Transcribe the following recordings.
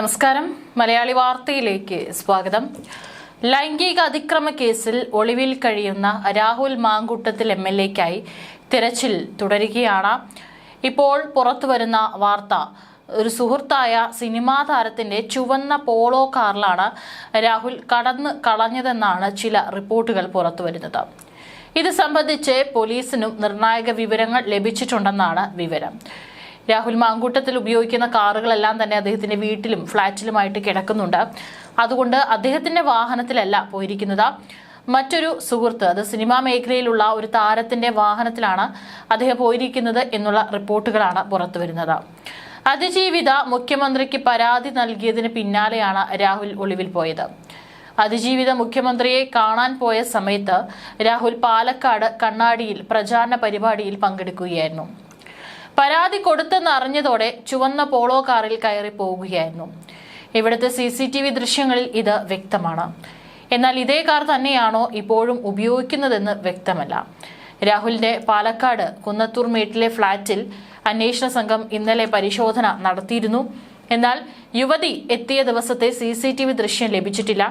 നമസ്കാരം. മലയാളി വാർത്തയിലേക്ക് സ്വാഗതം. ലൈംഗിക അതിക്രമ കേസിൽ ഒളിവിൽ കഴിയുന്ന രാഹുൽ മാങ്കൂട്ടത്തിൽ എം എൽ എക്കായി തിരച്ചിൽ തുടരുകയാണ്. ഇപ്പോൾ പുറത്തുവരുന്ന വാർത്ത. ഒരു സുഹൃത്തായ സിനിമാ താരത്തിന്റെ ചുവന്ന പോളോ കാറിലാണ് രാഹുൽ കടന്ന് കളഞ്ഞതെന്നാണ് ചില റിപ്പോർട്ടുകൾ പുറത്തു വരുന്നത്. ഇത് സംബന്ധിച്ച് പോലീസിനും നിർണായക വിവരങ്ങൾ ലഭിച്ചിട്ടുണ്ടെന്നാണ് വിവരം. രാഹുൽ മാങ്കൂട്ടത്തിൽ ഉപയോഗിക്കുന്ന കാറുകളെല്ലാം തന്നെ അദ്ദേഹത്തിന്റെ വീട്ടിലും ഫ്ളാറ്റിലുമായിട്ട് കിടക്കുന്നുണ്ട്. അതുകൊണ്ട് അദ്ദേഹത്തിന്റെ വാഹനത്തിലല്ല പോയിരിക്കുന്നത്. മറ്റൊരു സുഹൃത്ത് അത് സിനിമാ മേഖലയിലുള്ള ഒരു താരത്തിന്റെ വാഹനത്തിലാണ് അദ്ദേഹം പോയിരിക്കുന്നത് എന്നുള്ള റിപ്പോർട്ടുകളാണ് പുറത്തുവരുന്നത് അതിജീവിത മുഖ്യമന്ത്രിക്ക് പരാതി നൽകിയതിന് പിന്നാലെയാണ് രാഹുൽ ഒളിവിൽ പോയത്. അതിജീവിത മുഖ്യമന്ത്രിയെ കാണാൻ പോയ സമയത്ത് രാഹുൽ പാലക്കാട് കണ്ണാടിയിൽ പ്രചാരണ പരിപാടിയിൽ പങ്കെടുക്കുകയായിരുന്നു. പരാതി കൊടുത്തെന്ന് അറിഞ്ഞതോടെ ചുവന്ന പോളോ കാറിൽ കയറി പോവുകയായിരുന്നു. ഇവിടുത്തെ സി സി ടി വി ദൃശ്യങ്ങളിൽ ഇത് വ്യക്തമാണ്. എന്നാൽ ഇതേ കാർ തന്നെയാണോ ഇപ്പോഴും ഉപയോഗിക്കുന്നതെന്ന് വ്യക്തമല്ല. രാഹുലിന്റെ പാലക്കാട് കുന്നത്തൂർ മേട്ടിലെ ഫ്ളാറ്റിൽ അന്വേഷണ സംഘം ഇന്നലെ പരിശോധന നടത്തിയിരുന്നു. എന്നാൽ യുവതി എത്തിയ ദിവസത്തെ സി സി ടി വി ദൃശ്യം ലഭിച്ചിട്ടില്ല.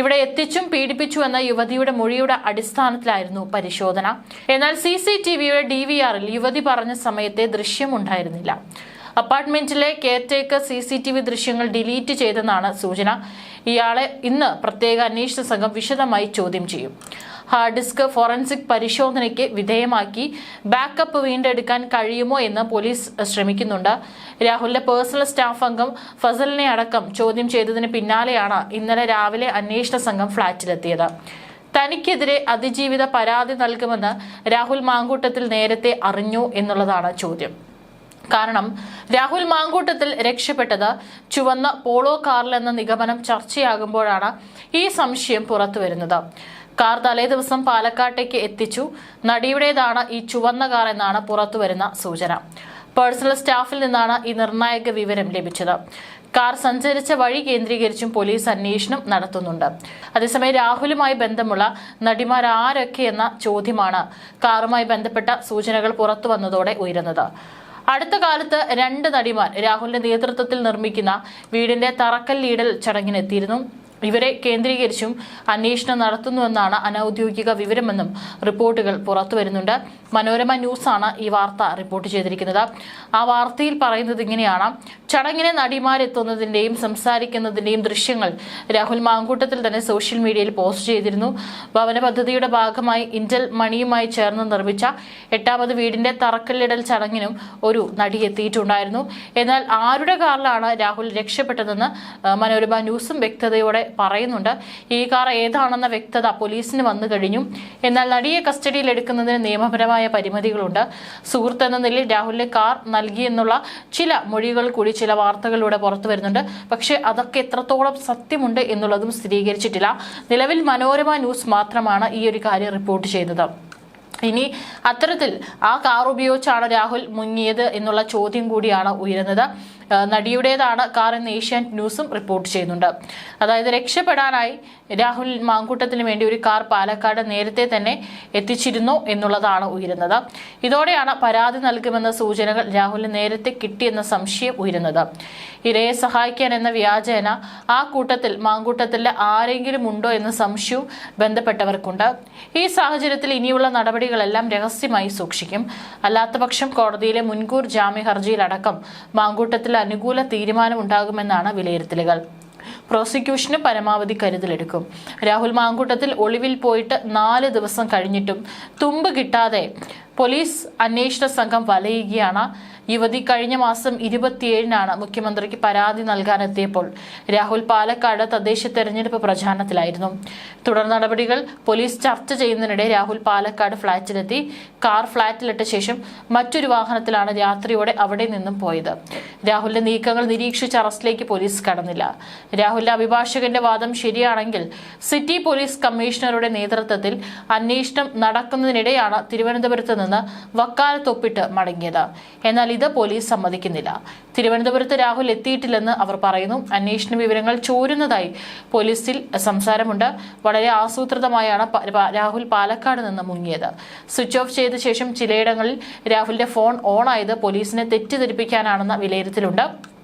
ഇവിടെ എത്തിച്ചും പീഡിപ്പിച്ചു എന്ന യുവതിയുടെ മൊഴിയുടെ അടിസ്ഥാനത്തിലായിരുന്നു പരിശോധന. എന്നാൽ സി സി ടി വിയുടെ ഡി വി ആറിൽ യുവതി പറഞ്ഞ സമയത്തെ ദൃശ്യം ഉണ്ടായിരുന്നില്ല. അപ്പാർട്ട്മെന്റിലെ caretaker C C T V ദൃശ്യങ്ങൾ ഡിലീറ്റ് ചെയ്തെന്നാണ് സൂചന. ഇയാളെ ഇന്ന് പ്രത്യേക അന്വേഷണ സംഘം വിശദമായി ചോദ്യം ചെയ്യും. ഹാർഡ് ഡിസ്ക് ഫോറൻസിക് പരിശോധനയ്ക്ക് വിധേയമാക്കി ബാക്കപ്പ് വീണ്ടെടുക്കാൻ കഴിയുമോ എന്ന് പോലീസ് ശ്രമിക്കുന്നുണ്ട്. രാഹുലിന്റെ പേഴ്സണൽ സ്റ്റാഫ് അംഗം ഫസലിനെ അടക്കം ചോദ്യം ചെയ്തതിന് പിന്നാലെയാണ് ഇന്നലെ രാവിലെ അന്വേഷണ സംഘം ഫ്ളാറ്റിലെത്തിയത്. തനിക്കെതിരെ അതിജീവിത പരാതി നൽകുമെന്ന് രാഹുൽ മാങ്കൂട്ടത്തിൽ നേരത്തെ അറിഞ്ഞു എന്നുള്ളതാണ് ചോദ്യം. കാരണം രാഹുൽ മാങ്കൂട്ടത്തിൽ രക്ഷപ്പെട്ടത് ചുവന്ന പോളോ കാറിലെന്ന നിഗമനം ചർച്ചയാകുമ്പോഴാണ് ഈ സംശയം പുറത്തുവരുന്നത്. കാർ തലേദിവസം പാലക്കാട്ടേക്ക് എത്തിച്ചു. നടിയുടേതാണ് ഈ ചുവന്ന കാർ എന്നാണ് പുറത്തുവരുന്ന സൂചന. പേഴ്സണൽ സ്റ്റാഫിൽ നിന്നാണ് ഈ നിർണായക വിവരം ലഭിച്ചത്. കാർ സഞ്ചരിച്ച വഴി കേന്ദ്രീകരിച്ചും പോലീസ് അന്വേഷണം നടത്തുന്നുണ്ട്. അതേസമയം രാഹുലുമായി ബന്ധമുള്ള നടിമാർ ആരൊക്കെ എന്ന ചോദ്യമാണ് കാറുമായി ബന്ധപ്പെട്ട സൂചനകൾ പുറത്തു വന്നതോടെ ഉയരുന്നത്. അടുത്ത കാലത്ത് രണ്ട് നടിമാർ രാഹുലിന്റെ നേതൃത്വത്തിൽ നിർമ്മിക്കുന്ന വീടിന്റെ തറക്കല്ലീടൽ ചടങ്ങിനെത്തിയിരുന്നു. ഇവരെ കേന്ദ്രീകരിച്ചും അന്വേഷണം നടത്തുന്നുവെന്നാണ് അനൌദ്യോഗിക വിവരമെന്നും റിപ്പോർട്ടുകൾ പുറത്തുവരുന്നുണ്ട് മനോരമ ന്യൂസാണ് ഈ വാർത്ത റിപ്പോർട്ട് ചെയ്തിരിക്കുന്നത്. ആ വാർത്തയിൽ പറയുന്നത് ഇങ്ങനെയാണ്. ചടങ്ങിന് നടിമാരെത്തുന്നതിന്റെയും സംസാരിക്കുന്നതിന്റെയും ദൃശ്യങ്ങൾ രാഹുൽ മാങ്കൂട്ടത്തിൽ തന്നെ സോഷ്യൽ മീഡിയയിൽ പോസ്റ്റ് ചെയ്തിരുന്നു. ഭവന പദ്ധതിയുടെ ഭാഗമായി ഇന്റൽ മണിയുമായി ചേർന്ന് നിർമ്മിച്ച എട്ടാമത് വീടിന്റെ തറക്കല്ലിടൽ ചടങ്ങിനും ഒരു നടി എത്തിയിട്ടുണ്ടായിരുന്നു. എന്നാൽ ആരുടെ കാറിലാണ് രാഹുൽ രക്ഷപ്പെട്ടതെന്ന് മനോരമ ന്യൂസും വ്യക്തതയോടെ പറയുന്നുണ്ട്. ഈ കാർ ഏതാണെന്ന വ്യക്തത പോലീസിന് വന്നു കഴിഞ്ഞു. എന്നാൽ നടിയെ കസ്റ്റഡിയിൽ എടുക്കുന്നതിന് നിയമപരമായ പരിമിതികളുണ്ട്. സുഹൃത്ത് എന്ന നിലയിൽ രാഹുലിന് കാർ നൽകിയെന്നുള്ള ചില മൊഴികൾ കൂടി ചില വാർത്തകളിലൂടെ പുറത്തു വരുന്നുണ്ട്. പക്ഷേ അതൊക്കെ എത്രത്തോളം സത്യമുണ്ട് എന്നുള്ളതും സ്ഥിരീകരിച്ചിട്ടില്ല. നിലവിൽ മനോരമ ന്യൂസ് മാത്രമാണ് ഈ ഒരു കാര്യം റിപ്പോർട്ട് ചെയ്തത്. ഇനി അത്തരത്തിൽ ആ കാർ ഉപയോഗിച്ചാണ് രാഹുൽ മുങ്ങിയത് എന്നുള്ള ചോദ്യം കൂടിയാണ് ഉയരുന്നത്. നടിയുടേതാണ് കാർ എന്ന് ഏഷ്യാനെറ്റ് ന്യൂസും റിപ്പോർട്ട് ചെയ്യുന്നുണ്ട്. അതായത് രക്ഷപ്പെടാനായി രാഹുൽ മാങ്കൂട്ടത്തിന് വേണ്ടി ഒരു കാർ പാലക്കാട് നേരത്തെ തന്നെ എത്തിച്ചിരുന്നു എന്നുള്ളതാണ് ഉയരുന്നത്. ഇതോടെയാണ് പരാതി നൽകുമെന്ന സൂചനകൾ രാഹുലിന് നേരത്തെ കിട്ടിയെന്ന സംശയം ഉയരുന്നത്. ഇരയെ സഹായിക്കാൻ എന്ന വ്യാജേന ആ കൂട്ടത്തിൽ മാങ്കൂട്ടത്തിൽ ആരെങ്കിലും ഉണ്ടോ എന്ന സംശയവും ബന്ധപ്പെട്ടവർക്കുണ്ട്. ഈ സാഹചര്യത്തിൽ ഇനിയുള്ള നടപടികളെല്ലാം രഹസ്യമായി സൂക്ഷിക്കും. അല്ലാത്തപക്ഷം കോടതിയിലെ മുൻകൂർ ജാമ്യ ഹർജിയിലടക്കം മാങ്കൂട്ടത്തിൽ അനുകൂല തീരുമാനമുണ്ടാകുമെന്നാണ് വിലയിരുത്തലുകൾ. പ്രോസിക്യൂഷന് പരമാവധി കരുതലെടുക്കും. രാഹുൽ മാങ്കൂട്ടത്തിൽ ഒളിവിൽ പോയിട്ട് നാല് ദിവസം കഴിഞ്ഞിട്ടും തുമ്പ് കിട്ടാതെ പോലീസ് അന്വേഷണ സംഘം വലയുകയാണ്. യുവതി കഴിഞ്ഞ മാസം ഇരുപത്തിയേഴിനാണ് മുഖ്യമന്ത്രിക്ക് പരാതി നൽകാനെത്തിയപ്പോൾ രാഹുൽ പാലക്കാട് തദ്ദേശ തെരഞ്ഞെടുപ്പ് പ്രചാരണത്തിലായിരുന്നു. തുടർ നടപടികൾ പോലീസ് ചർച്ച ചെയ്യുന്നതിനിടെ രാഹുൽ പാലക്കാട് ഫ്ളാറ്റിലെത്തി. കാർ ഫ്ളാറ്റിലിട്ട ശേഷം മറ്റൊരു വാഹനത്തിലാണ് രാത്രിയോടെ അവിടെ നിന്നും പോയത്. രാഹുലിന്റെ നീക്കങ്ങൾ നിരീക്ഷിച്ച് അറസ്റ്റിലേക്ക് പോലീസ് കടന്നില്ല. രാഹുലിന്റെ അഭിഭാഷകന്റെ വാദം ശരിയാണെങ്കിൽ സിറ്റി പോലീസ് കമ്മീഷണറുടെ നേതൃത്വത്തിൽ അന്വേഷണം നടക്കുന്നതിനിടെയാണ് തിരുവനന്തപുരത്ത് വക്കാലത്തൊപ്പിട്ട് മടങ്ങിയത്. എന്നാൽ ഇത് പോലീസ് സമ്മതിക്കുന്നില്ല. തിരുവനന്തപുരത്ത് രാഹുൽ എത്തിയിട്ടില്ലെന്ന് അവർ പറയുന്നു. അന്വേഷണ വിവരങ്ങൾ ചോരുന്നതായി പോലീസിൽ സംസാരമുണ്ട്. വളരെ ആസൂത്രിതമായാണ് രാഹുൽ പാലക്കാട് നിന്ന് മുങ്ങിയത്. സ്വിച്ച് ഓഫ് ചെയ്ത ശേഷം ചിലയിടങ്ങളിൽ രാഹുലിന്റെ ഫോൺ ഓൺ ആയത് പോലീസിനെ തെറ്റിദ്ധരിപ്പിക്കാനാണെന്ന വിലയിരുത്തലുണ്ട്.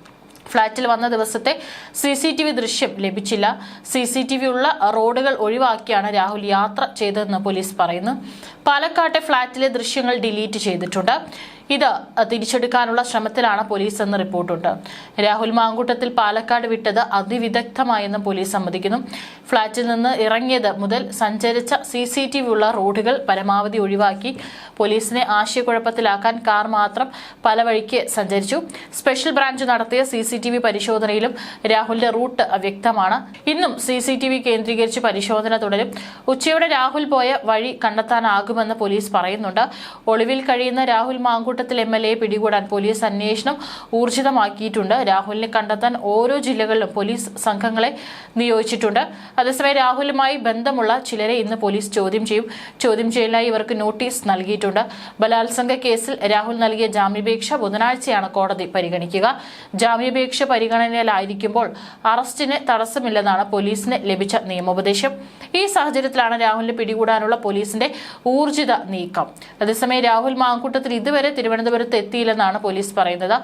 ഫ്ളാറ്റിൽ വന്ന ദിവസത്തെ സി സി ടി വി ദൃശ്യം ലഭിച്ചില്ല. സി സി ടി വി ഉള്ള റോഡുകൾ ഒഴിവാക്കിയാണ് രാഹുൽ യാത്ര ചെയ്തതെന്ന് പോലീസ് പറയുന്നു. പാലക്കാട്ടെ ഫ്ളാറ്റിലെ ദൃശ്യങ്ങൾ ഡിലീറ്റ് ചെയ്തിട്ടുണ്ട്. ഇത് തിരിച്ചെടുക്കാനുള്ള ശ്രമത്തിലാണ് പോലീസ് എന്ന് റിപ്പോർട്ടുണ്ട്. രാഹുൽ മാങ്കൂട്ടത്തിൽ പാലക്കാട് വിട്ടത് അതിവിദഗ്ധമായെന്ന് പോലീസ് സമ്മതിക്കുന്നു. ഫ്ളാറ്റിൽ നിന്ന് ഇറങ്ങിയത് മുതൽ സഞ്ചരിച്ച സി സി ടി വി ഉള്ള റോഡുകൾ പരമാവധി ഒഴിവാക്കി പോലീസിനെ ആശയക്കുഴപ്പത്തിലാക്കാൻ കാർ മാത്രം പല വഴിക്ക് സഞ്ചരിച്ചു. സ്പെഷ്യൽ ബ്രാഞ്ച് നടത്തിയ സി സി ടി വി പരിശോധനയിലും രാഹുലിന്റെ റൂട്ട് വ്യക്തമാണ് ഇന്നും സി സി ടി വി കേന്ദ്രീകരിച്ച് പരിശോധന തുടരും. ഉച്ചയോടെ രാഹുൽ പോയ വഴി കണ്ടെത്താനാകുമെന്ന് പോലീസ് പറയുന്നുണ്ട്. ഒളിവിൽ കഴിയുന്ന Rahul Mamkoottathil M L A പിടികൂടാൻ പോലീസ് അന്വേഷണം ഊർജിതമാക്കിയിട്ടുണ്ട്. രാഹുലിനെ കണ്ടെത്താൻ ഓരോ ജില്ലകളിലും പോലീസ് സംഘങ്ങളെ നിയോഗിച്ചിട്ടുണ്ട്. അതേസമയം രാഹുലുമായി ബന്ധമുള്ള ചിലരെ ഇന്ന് പോലീസ് ചോദ്യം ചെയ്യും. ചോദ്യം ചെയ്യലായി ഇവർക്ക് നോട്ടീസ് നൽകിയിട്ടുണ്ട്. ബലാത്സംഗ കേസിൽ രാഹുൽ നൽകിയ ജാമ്യാപേക്ഷ ബുധനാഴ്ചയാണ് കോടതി പരിഗണിക്കുക. ജാമ്യാപേക്ഷ പരിഗണനയിലായിരിക്കുമ്പോൾ അറസ്റ്റിന് തടസ്സമില്ലെന്നാണ് പോലീസിന് ലഭിച്ച നിയമോപദേശം. ഈ സാഹചര്യത്തിലാണ് രാഹുലിനെ പിടികൂടാനുള്ള പോലീസിന്റെ ഊർജിത നീക്കം. അതേസമയം രാഹുൽ മാങ്കൂട്ടത്തിൽ ഇതുവരെ തിരുവനന്തപുരത്ത് എത്തിയില്ലെന്നാണ് പോലീസ് പറയുന്നത്.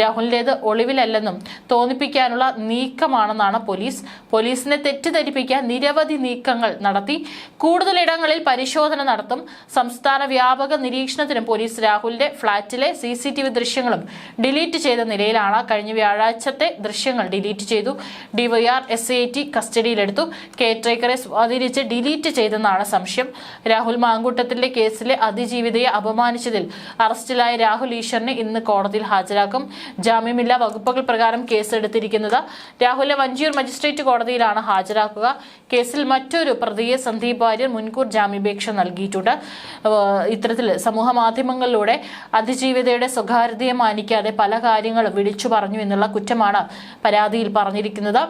രാഹുലിന്റേത് ഒളിവിലല്ലെന്നും തോന്നിപ്പിക്കാനുള്ള നീക്കമാണെന്നാണ് പോലീസ്. പോലീസിനെ തെറ്റിദ്ധരിപ്പിക്കാൻ നിരവധി നീക്കങ്ങൾ നടത്തി. കൂടുതലിടങ്ങളിൽ പരിശോധന നടത്തും. സംസ്ഥാന വ്യാപക നിരീക്ഷണത്തിനും പോലീസ് രാഹുലിന്റെ ഫ്ളാറ്റിലെ സി ദൃശ്യങ്ങളും ഡിലീറ്റ് ചെയ്ത നിലയിലാണ് കഴിഞ്ഞ വ്യാഴാഴ്ചത്തെ ദൃശ്യങ്ങൾ ഡിലീറ്റ് ചെയ്തു. ഡിവൈആർ എസ് ഐ ടി കസ്റ്റഡിയിലെടുത്തു. കെയർടേക്കറെ സ്വാധീനിച്ച് ഡിലീറ്റ് ചെയ്തെന്നാണ് സംശയം. രാഹുൽ മാങ്കൂട്ടത്തിന്റെ കേസിലെ അതിജീവിതയെ അപമാനിച്ചതിൽ അറസ്റ്റിലായ രാഹുൽ ഈശ്വറിനെ ഇന്ന് കോടതിയിൽ ഹാജരാക്കും. ജാമ്യമില്ലാ വകുപ്പുകൾ പ്രകാരം കേസെടുത്തിരിക്കുന്നത് രാഹുലിനെ വഞ്ചിയൂർ മജിസ്ട്രേറ്റ് കോടതിയിലാണ് ഹാജരാക്കുക. കേസിൽ മറ്റൊരു പ്രതിയെ സന്ദീപ് വാര്യർ മുൻകൂർ ജാമ്യാപേക്ഷ നൽകിയിട്ടുണ്ട്. ഇത്തരത്തിൽ സമൂഹ മാധ്യമങ്ങളിലൂടെ അതിജീവിതയുടെ സ്വകാര്യതയെ മാനിക്കാതെ പല കാര്യങ്ങളും വിളിച്ചു പറഞ്ഞു എന്നുള്ള കുറ്റമാണ് പരാതിയിൽ പറഞ്ഞിരിക്കുന്നത്.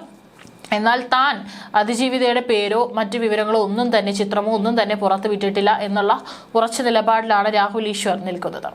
എന്നാൽ താൻ അതിജീവിതയുടെ പേരോ മറ്റ് വിവരങ്ങളോ ഒന്നും തന്നെ ചിത്രമോ ഒന്നും തന്നെ പുറത്തുവിട്ടിട്ടില്ല എന്നുള്ള ഉറച്ച നിലപാടിലാണ് രാഹുൽ ഈശ്വർ നിൽക്കുന്നത്.